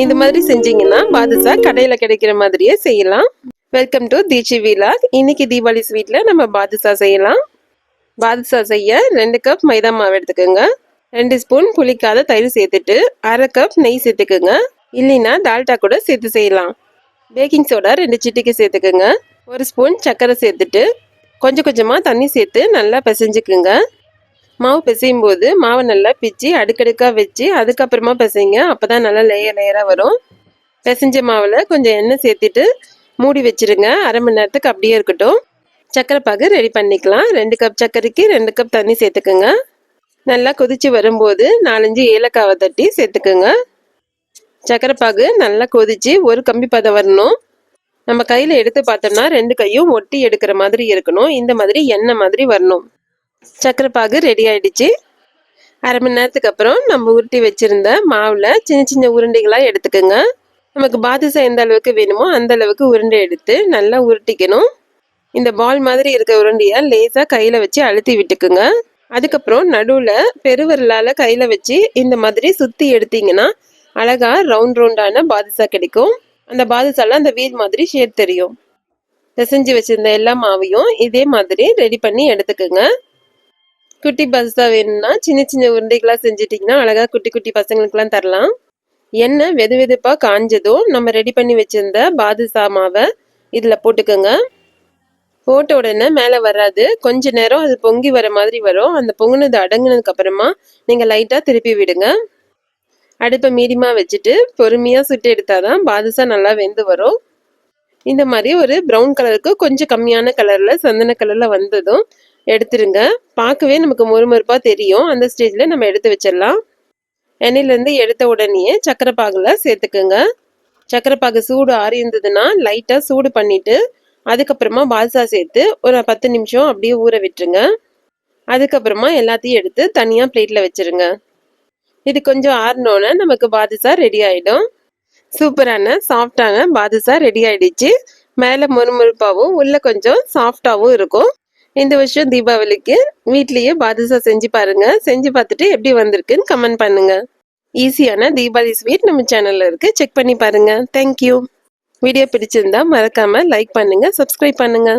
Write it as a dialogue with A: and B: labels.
A: இந்த மாதிரி செஞ்சீங்கன்னா பாதுஷா கடையில கிடைக்கிற மாதிரியே செய்யலாம். வெல்கம் டு தீச்சி விலாக் இன்னைக்கு தீபாவளி ஸ்வீட்ல நம்ம பாதுஷா செய்யலாம். பாதுஷா செய்ய ரெண்டு கப் மைதா மாவு எடுத்துக்கோங்க. ரெண்டு ஸ்பூன் புளிக்காத தயிர் சேர்த்துட்டு அரை கப் நெய் சேர்த்துக்கோங்க. இல்லைன்னா டால்டா கூட சேர்த்து செய்யலாம். பேக்கிங் சோடா ரெண்டு சிட்டிக்கு சேர்த்துக்கோங்க. ஒரு ஸ்பூன் சர்க்கரை சேர்த்துட்டு கொஞ்சம் கொஞ்சமாக தண்ணி சேர்த்து நல்லா பிசைஞ்சுக்குங்க. மாவு பிசையும் போது மாவை நல்லா பிச்சு அடுக்கடுக்காக வச்சு அதுக்கப்புறமா பிசைங்க. அப்போ தான் நல்லா லேயர் லேயராக வரும். பிசைஞ்ச மாவில் கொஞ்சம் எண்ணெய் சேர்த்துட்டு மூடி வச்சுருங்க. அரை மணி நேரத்துக்கு அப்படியே இருக்கட்டும். சர்க்கரை பாகு ரெடி பண்ணிக்கலாம். ரெண்டு கப் சர்க்கரைக்கு ரெண்டு கப் தண்ணி சேர்த்துக்குங்க. நல்லா கொதிச்சு வரும்போது நாலஞ்சு ஏலக்காவை தட்டி சேர்த்துக்குங்க. சர்க்கரை பாகு நல்லா கொதிச்சு ஒரு கம்பி பதம் வரணும். நம்ம கையில் எடுத்து பார்த்தோம்னா ரெண்டு கையும் ஒட்டி எடுக்கிற மாதிரி இருக்கணும். இந்த மாதிரி எண்ணெய் மாதிரி வரணும். சர்க்கரை பாகு ரெடி ஆயிடுச்சு. அரை மணி நேரத்துக்கு அப்புறம் நம்ம உருட்டி வச்சிருந்த மாவில் சின்ன சின்ன உருண்டைகளாக எடுத்துக்கோங்க. நமக்கு பாதுஷா எந்த அளவுக்கு வேணுமோ அந்த அளவுக்கு உருண்டை எடுத்து நல்லா உருட்டிக்கணும். இந்த பால் மாதிரி இருக்க உருண்டையை லேசாக கையில் வச்சு அழுத்தி விட்டுக்குங்க. அதுக்கப்புறம் நடுவில் பெருவிரலால் கையில் வச்சு இந்த மாதிரி சுற்றி எடுத்தீங்கன்னா அழகா ரவுண்ட் ரவுண்டான பாதுஷா கிடைக்கும். அந்த பாதுஷால அந்த வீல் மாதிரி ஷேட் தெரியும். பிசைஞ்சு வச்சிருந்த எல்லா மாவையும் இதே மாதிரி ரெடி பண்ணி எடுத்துக்கோங்க. குட்டி பாதுஷா வேணும்னா சின்ன சின்ன உருண்டைகளாக செஞ்சிட்டிங்கன்னா அழகா குட்டி குட்டி பசங்களுக்குலாம் தரலாம். எண்ணெய் வெது வெதுப்பாக காஞ்சதும் நம்ம ரெடி பண்ணி வச்சிருந்த பாதுசா மாவை இதில் போட்டுக்கோங்க. போட்ட உடனே மேலே வராது. கொஞ்ச நேரம் அது பொங்கி வர மாதிரி வரும். அந்த பொங்குனது அடங்குனதுக்கு அப்புறமா நீங்கள் லைட்டாக திருப்பி விடுங்க. அடுப்பை மீடியமாக வச்சுட்டு பொறுமையாக சுட்டு எடுத்தாதான் பாதுசா நல்லா வெந்து வரும். இந்த மாதிரி ஒரு ப்ரௌன் கலருக்கு கொஞ்சம் கம்மியான கலரில் சந்தன கலரில் வந்ததும் எடுத்துருங்க. பார்க்கவே நமக்கு மொறுமொறுப்பாக தெரியும். அந்த ஸ்டேஜில் நம்ம எடுத்து வச்சிடலாம். எண்ணெயிலேருந்து எடுத்த உடனேயே சக்கரை பாகில் சேர்த்துக்குங்க. சக்கரை பாகு சூடு ஆறி இருந்ததுன்னா லைட்டாக சூடு பண்ணிவிட்டு அதுக்கப்புறமா பாதுஷா சேர்த்து ஒரு பத்து நிமிஷம் அப்படியே ஊற விட்டுருங்க. அதுக்கப்புறமா எல்லாத்தையும் எடுத்து தனியாக பிளேட்டில் வச்சுருங்க. இது கொஞ்சம் ஆறினோன்னே நமக்கு பாதுஷா ரெடி ஆகிடும் சூப்பரான சாஃப்டான பாதுசா ரெடி ஆகிடுச்சு மேலே முறுமுறுப்பாகவும் உள்ளே கொஞ்சம் சாஃப்டாகவும் இருக்கும். இந்த வருஷம் தீபாவளிக்கு வீட்லேயே பாதுஷா செஞ்சு பாருங்க. செஞ்சு பார்த்துட்டு எப்படி வந்திருக்குன்னு கமெண்ட் பண்ணுங்க. ஈஸியான தீபாவளி ஸ்வீட் நம்ம சேனல்ல இருக்கு. செக் பண்ணி பாருங்க. தேங்க்யூ வீடியோ பிடிச்சிருந்தா மறக்காம லைக் பண்ணுங்க சப்ஸ்கிரைப் பண்ணுங்க.